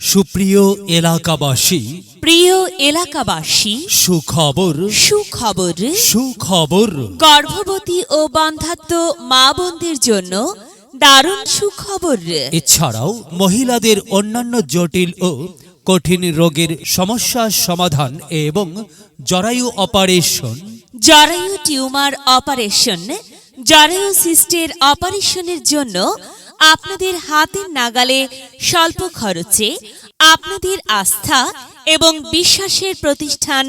সুপ্রিয় এলাকাবাসী প্রিয় এলাকাবাসী সুখবর সুখবর সুখবর। গর্ভবতী ও বন্ধাত্ম মা বোনদের জন্য দারুণ সুখবর। এছাড়াও মহিলাদের অন্যান্য জটিল ও কঠিন রোগের সমস্যার সমাধান এবং জরায়ু অপারেশন। জরায়ু টিউমার অপারেশন জরায়ু সিস্টের অপারেশনের জন্য আপনাদের হাতের নাগালে স্বল্প খরচে, আপনাদের আস্থা এবং বিশ্বাসের প্রতিষ্ঠান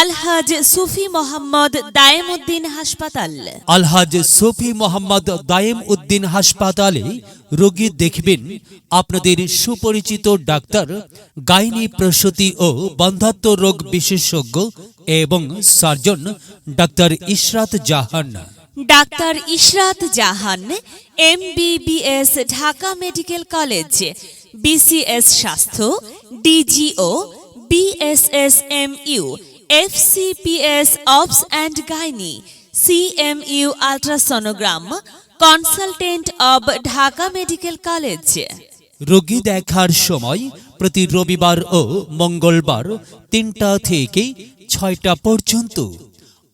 আলহাজ সুফি মোহাম্মদ দায়েমউদ্দিন হাসপাতাল। আলহাজ সফি মোহাম্মদ দায়েম উদ্দিন হাসপাতালে রোগী দেখবেন আপনাদের সুপরিচিত ডাক্তার, গাইনি প্রসূতি ও বন্ধাত্ম রোগ বিশেষজ্ঞ এবং surgeon doctor Ishrat Jahan. Doctor Ishrat Jahan, MBBS, Dhaka medical college, BCS স্বাস্থ্য, DGO, BSSMU, FCPS, obs and gynae, CMU ultrasonogram, consultant of Dhaka medical college. রোগী দেখার সময় প্রতি রবিবার ও মঙ্গলবার তিনটা থেকে ছয়টা পর্যন্ত